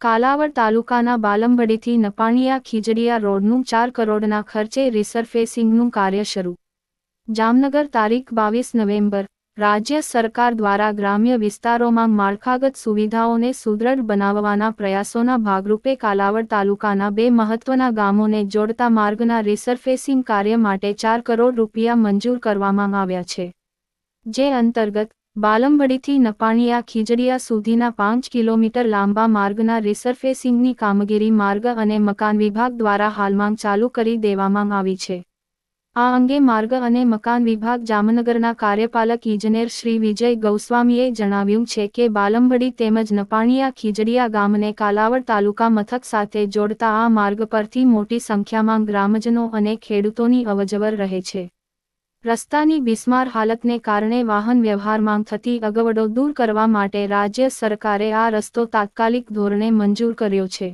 કાલાવડ તાલુકાના બાલંબડીથી નપાણીયા ખીજડીયા રોડનું ચાર કરોડના ખર્ચે રિસરફેસિંગનું કાર્ય શરૂ. જામનગર તારીખ બાવીસ નવેમ્બર. રાજ્ય સરકાર દ્વારા ગ્રામ્ય વિસ્તારોમાં માળખાગત સુવિધાઓને સુદૃઢ બનાવવાના પ્રયાસોના ભાગરૂપે કાલાવડ તાલુકાના બે મહત્વના ગામોને જોડતા માર્ગના રિસરફેસિંગ કાર્ય માટે ચાર કરોડ રૂપિયા મંજૂર કરવામાં આવ્યા છે. જે અંતર્ગત બાલંબડીથી નપાણીયા ખીજડીયા સુધીના પાંચ કિલોમીટર લાંબા માર્ગના રિસરફેસિંગની કામગીરી માર્ગ અને મકાન વિભાગ દ્વારા હાલમાં ચાલુ કરી દેવામાં આવી છે. આ અંગે માર્ગ અને મકાન વિભાગ જામનગરના કાર્યપાલક ઇજનેર શ્રી વિજય ગૌસ્વામીએ જણાવ્યું છે કે બાલમવડી તેમજ નપાણીયા ખીજડીયા ગામને કાલાવડ તાલુકા મથક સાથે જોડતા આ માર્ગ પરથી મોટી સંખ્યામાં ગ્રામજનો અને ખેડૂતોની અવજવર રહે છે. રસ્તાની બિસ્માર હાલતને કારણે વાહન વ્યવહારમાં થતી અગવડો દૂર કરવા માટે રાજ્ય સરકારે આ રસ્તો તાત્કાલિક ધોરણે મંજૂર કર્યો છે.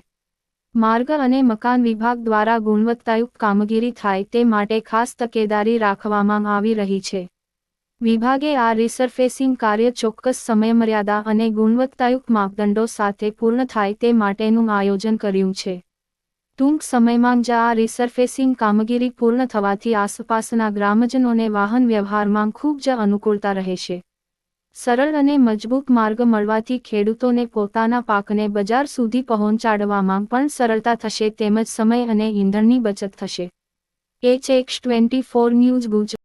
માર્ગ અને મકાન વિભાગ દ્વારા ગુણવત્તાયુક્ત કામગીરી થાય તે માટે ખાસ તકેદારી રાખવામાં આવી રહી છે. વિભાગે આ રિસરફેસિંગ કાર્ય ચોક્કસ સમયમર્યાદા અને ગુણવત્તાયુક્ત માપદંડો સાથે પૂર્ણ થાય તે માટેનું આયોજન કર્યું છે. ટૂંક સમયમાં જ આ રિસરફેસિંગ કામગીરી પૂર્ણ થવાથી આસપાસના ગ્રામજનોને વાહન વ્યવહારમાં ખૂબ જ અનુકૂળતા રહેશે સરળ અને મજબૂત માર્ગ મળવાથી ખેડૂતોને પોતાના પાકને બજાર સુધી પહોંચાડવામાં પણ સરળતા થશે તેમજ સમય અને ઈંધણની બચત થશે. H X twenty four news Gujarat